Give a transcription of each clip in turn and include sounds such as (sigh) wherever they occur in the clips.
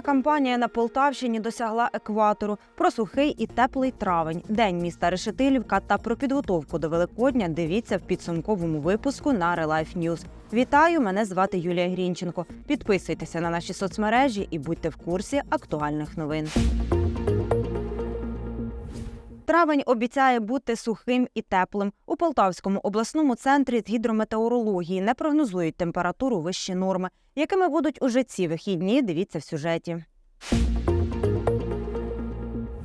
Кампанія на Полтавщині досягла екватору. Про сухий і теплий травень, день міста Решетилівка та про підготовку до Великодня. Дивіться в підсумковому випуску на Релайф News. Вітаю! Мене звати Юлія Грінченко. Підписуйтеся на наші соцмережі і будьте в курсі актуальних новин. Травень обіцяє бути сухим і теплим. У Полтавському обласному центрі з гідрометеорології не прогнозують температуру вищі норми. Якими будуть уже ці вихідні, дивіться в сюжеті.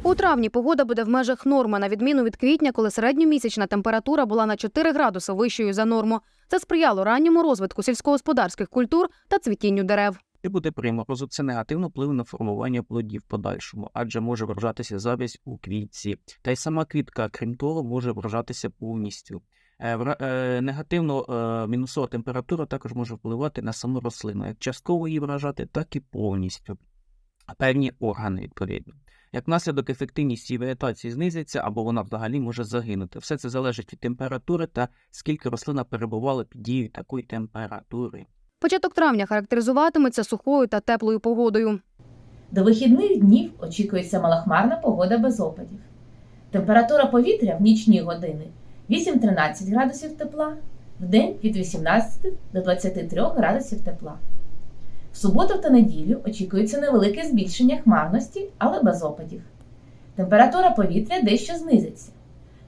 У травні погода буде в межах норми, на відміну від квітня, коли середньомісячна температура була на 4 градуси вищою за норму. Це сприяло ранньому розвитку сільськогосподарських культур та цвітінню дерев. І буде приморозу. Це негативно вплине на формування плодів в подальшому, адже може вражатися завість у квітці. Та й сама квітка, крім того, може вражатися повністю. Е, е, Негативно е, мінусова температура також може впливати на саму рослину, як частково її вражати, так і повністю. Певні органи відповідно. Як наслідок, ефективність її вегетації знизиться або вона взагалі може загинути. Все це залежить від температури та скільки рослина перебувала під дією такої температури. Початок травня характеризуватиметься сухою та теплою погодою. До вихідних днів очікується малохмарна погода без опадів. Температура повітря в нічні години 8-13 градусів тепла, в день від 18 до 23 градусів тепла. В суботу та неділю очікується невелике збільшення хмарності, але без опадів. Температура повітря дещо знизиться.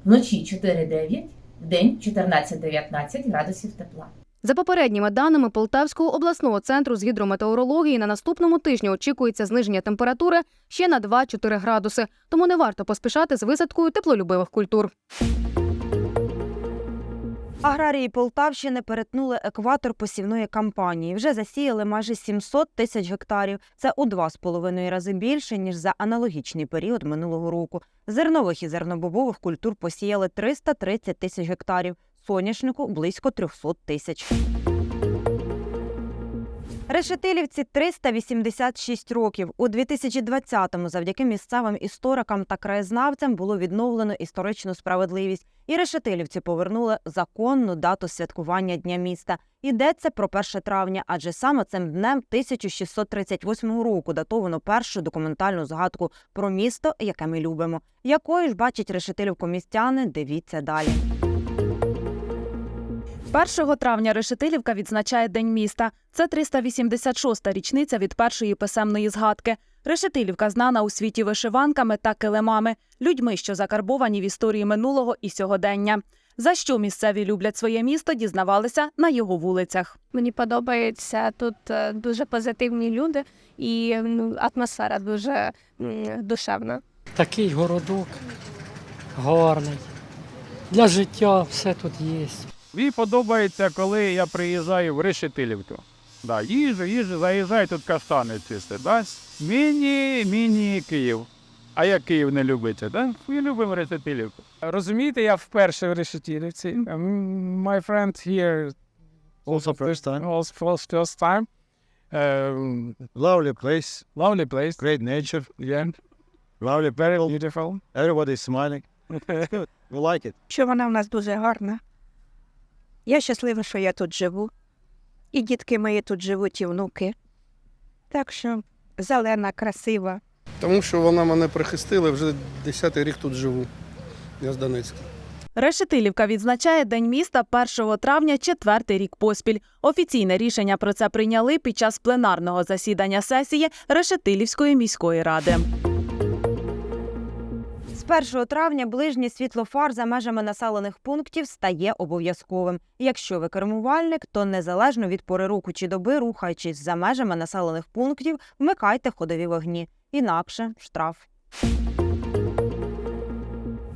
Вночі 4-9, в день 14-19 градусів тепла. За попередніми даними Полтавського обласного центру з гідрометеорології, на наступному тижні очікується зниження температури ще на 2-4 градуси, тому не варто поспішати з висадкою теплолюбивих культур. Аграрії Полтавщини перетнули екватор посівної кампанії. Вже засіяли майже 700 тисяч гектарів. Це у два з половиною рази більше ніж за аналогічний період минулого року. Зернових і зернобобових культур посіяли 330 тисяч гектарів. Соняшнику близько 300 тисяч. Решетилівці 386 років. У 2020-му завдяки місцевим історикам та краєзнавцям було відновлено історичну справедливість. І решетилівці повернули законну дату святкування Дня міста. Йдеться про 1 травня, адже саме цим днем 1638 року датовано першу документальну згадку про місто, яке ми любимо. Якою ж бачать решетилівку містяни, дивіться далі. 1 травня Решетилівка відзначає День міста. Це 386-та річниця від першої писемної згадки. Решетилівка знана у світі вишиванками та килимами, людьми, що закарбовані в історії минулого і сьогодення. За що місцеві люблять своє місто, дізнавалися на його вулицях. Мені подобається тут е, дуже позитивні люди і ну, атмосфера дуже душевна. Такий городок гарний. Для життя все тут є. Мені подобається, коли я приїжджаю в Решетилівку. Да, їжу, їжу, заїжджаю, тут каштани чисті. Да? Міні, міні Київ. А як Київ не любиться, да? Ми любимо Решетилівку. Розумієте, я вперше в Решетілівці. Um, My friend here Also first time. also first, first time. Um, Lovely place, lovely place. great nature, Yeah, lovely people. beautiful. Everybody's smiling. (laughs) It's good. We like it. що вона в нас дуже гарна. Я щаслива, що я тут живу. І дітки мої тут живуть, і внуки. Так що зелена, красива. Тому що вона мене прихистила, вже 10-й рік тут живу. Я з Донецька. Решетилівка відзначає День міста 1 травня четвертий рік поспіль. Офіційне рішення про це прийняли під час пленарного засідання сесії Решетилівської міської ради. З 1 травня ближнє світло фар за межами населених пунктів стає обов'язковим. Якщо ви кермувальник, то незалежно від пори року чи доби, рухаючись за межами населених пунктів, вмикайте ходові вогні. Інакше штраф.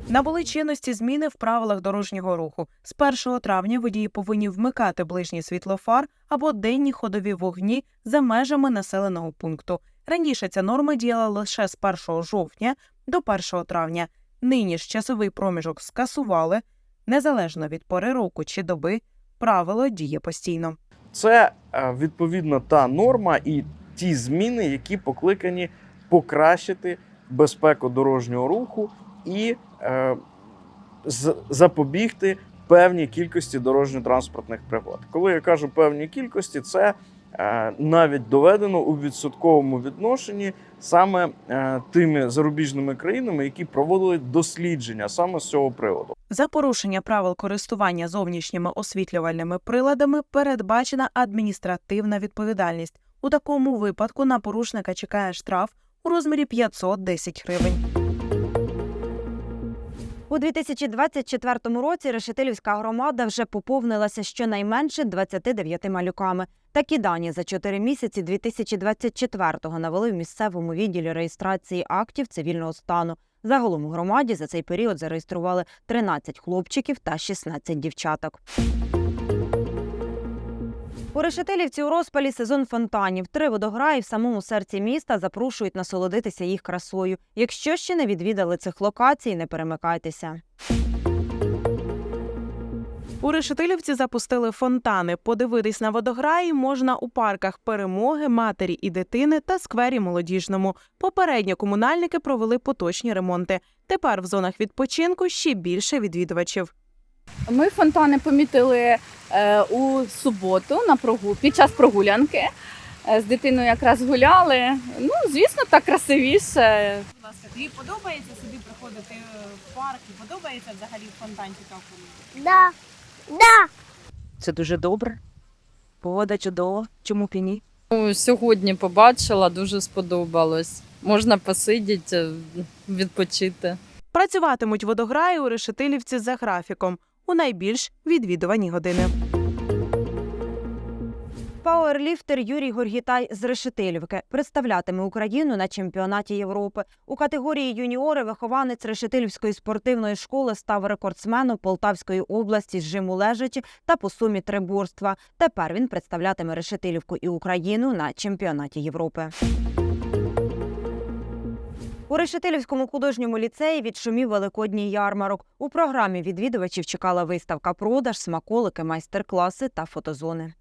Набули чинності зміни в правилах дорожнього руху. З 1 травня водії повинні вмикати ближній світлофар або денні ходові вогні за межами населеного пункту. Раніше ця норма діяла лише з 1 жовтня до 1 травня. Нині ж часовий проміжок скасували. Незалежно від пори року чи доби, правило діє постійно. Це е, відповідно та норма і ті зміни, які покликані покращити безпеку дорожнього руху і е, запобігти певній кількості дорожньо-транспортних пригод. Коли я кажу певній кількості, це навіть доведено у відсотковому відношенні саме е, тими зарубіжними країнами, які проводили дослідження саме з цього приводу. За порушення правил користування зовнішніми освітлювальними приладами передбачена адміністративна відповідальність. У такому випадку на порушника чекає штраф у розмірі 510 гривень. У 2024 році Решетилівська громада вже поповнилася щонайменше 29 малюками. Такі дані за 4 місяці 2024-го навели в місцевому відділі реєстрації актів цивільного стану. Загалом у громаді за цей період зареєстрували 13 хлопчиків та 16 дівчаток. У Решетилівці у розпалі сезон фонтанів. Три водограї в самому серці міста запрошують насолодитися їх красою. Якщо ще не відвідали цих локацій, не перемикайтеся. У Решетилівці запустили фонтани. Подивитись на водограї можна у парках перемоги, матері і дитини та сквері молодіжному. Попередньо комунальники провели поточні ремонти. Тепер в зонах відпочинку ще більше відвідувачів. Ми фонтани помітили е, у суботу на прогу... під час прогулянки. Е, з дитиною якраз гуляли. Ну, звісно, так красивіше. Будь ласка, тобі подобається собі приходити в парк і подобається взагалі в фонтанчиках? Да. Да. Це дуже добре. Погода чудова. Чому б і ні? Ну, Сьогодні побачила, дуже сподобалось. Можна посидіти, відпочити. Працюватимуть водограї у Решетилівці за графіком у найбільш відвідувані години. Пауерліфтер Юрій Горгітай з Решетилівки представлятиме Україну на чемпіонаті Європи. У категорії юніори вихованець Решетилівської спортивної школи став рекордсменом Полтавської області з жиму лежачі та по сумі триборства. Тепер він представлятиме Решетилівку і Україну на чемпіонаті Європи. У Решетилівському художньому ліцеї відшумів великодній ярмарок. У програмі відвідувачів чекала виставка продаж, смаколики, майстер-класи та фотозони.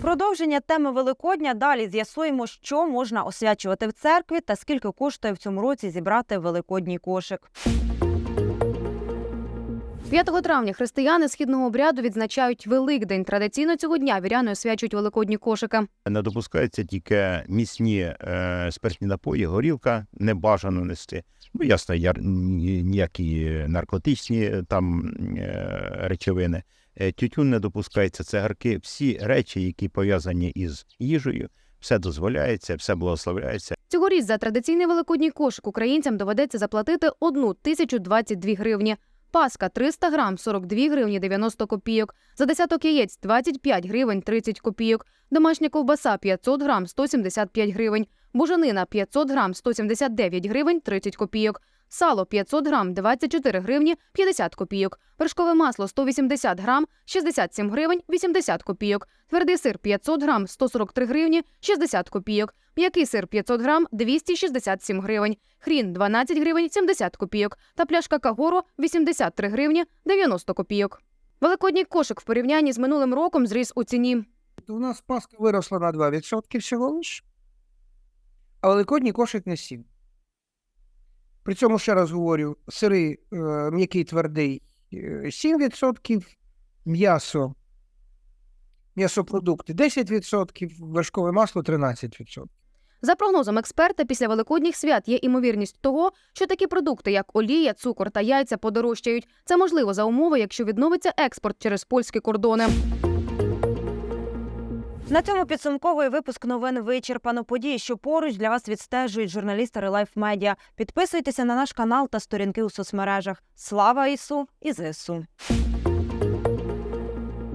Продовження теми Великодня далі з'ясуємо, що можна освячувати в церкві та скільки коштує в цьому році зібрати великодній кошик. 5 травня християни східного обряду відзначають Великдень. Традиційно цього дня віряни освячують великодні кошики. Не допускаються тільки міцні е, спиртні напої, горілка не бажано нести. Ну, ясно, яр, ніякі наркотичні там е, речовини. Е, Тютюн не допускається, цигарки, всі речі, які пов'язані із їжею, все дозволяється, все благословляється. Цьогоріч за традиційний великодній кошик українцям доведеться заплатити 1 тисячу 22 гривні. Паска 300 грам 42 гривні 90 копійок. За десяток яєць 25 гривень 30 копійок. Домашня ковбаса 500 грам 175 гривень. Буженина 500 грам 179 гривень 30 копійок. Сало 500 грам 24 гривні 50 копійок. Вершкове масло 180 грам 67 гривень 80 копійок. Твердий сир 500 грам 143 гривні 60 копійок. М'який сир 500 грам 267 гривень. Хрін 12 гривень 70 копійок. Та пляшка кагору 83 гривні 90 копійок. Великодній кошик в порівнянні з минулим роком зріс у ціні. У нас паска виросла на 2% всього лиш, а великодній кошик на 7. При цьому ще раз говорю: сири е, м'який твердий е, 7%, м'ясо, м'ясопродукти 10%, вершкове масло 13%. За прогнозом експерта, після великодніх свят є імовірність того, що такі продукти, як олія, цукор та яйця, подорожчають. Це можливо за умови, якщо відновиться експорт через польські кордони. На цьому підсумковий випуск новин вичерпано. Події, що поруч для вас відстежують журналісти Релайф Медіа. Підписуйтеся на наш канал та сторінки у соцмережах. Слава Ісу і ЗСУ!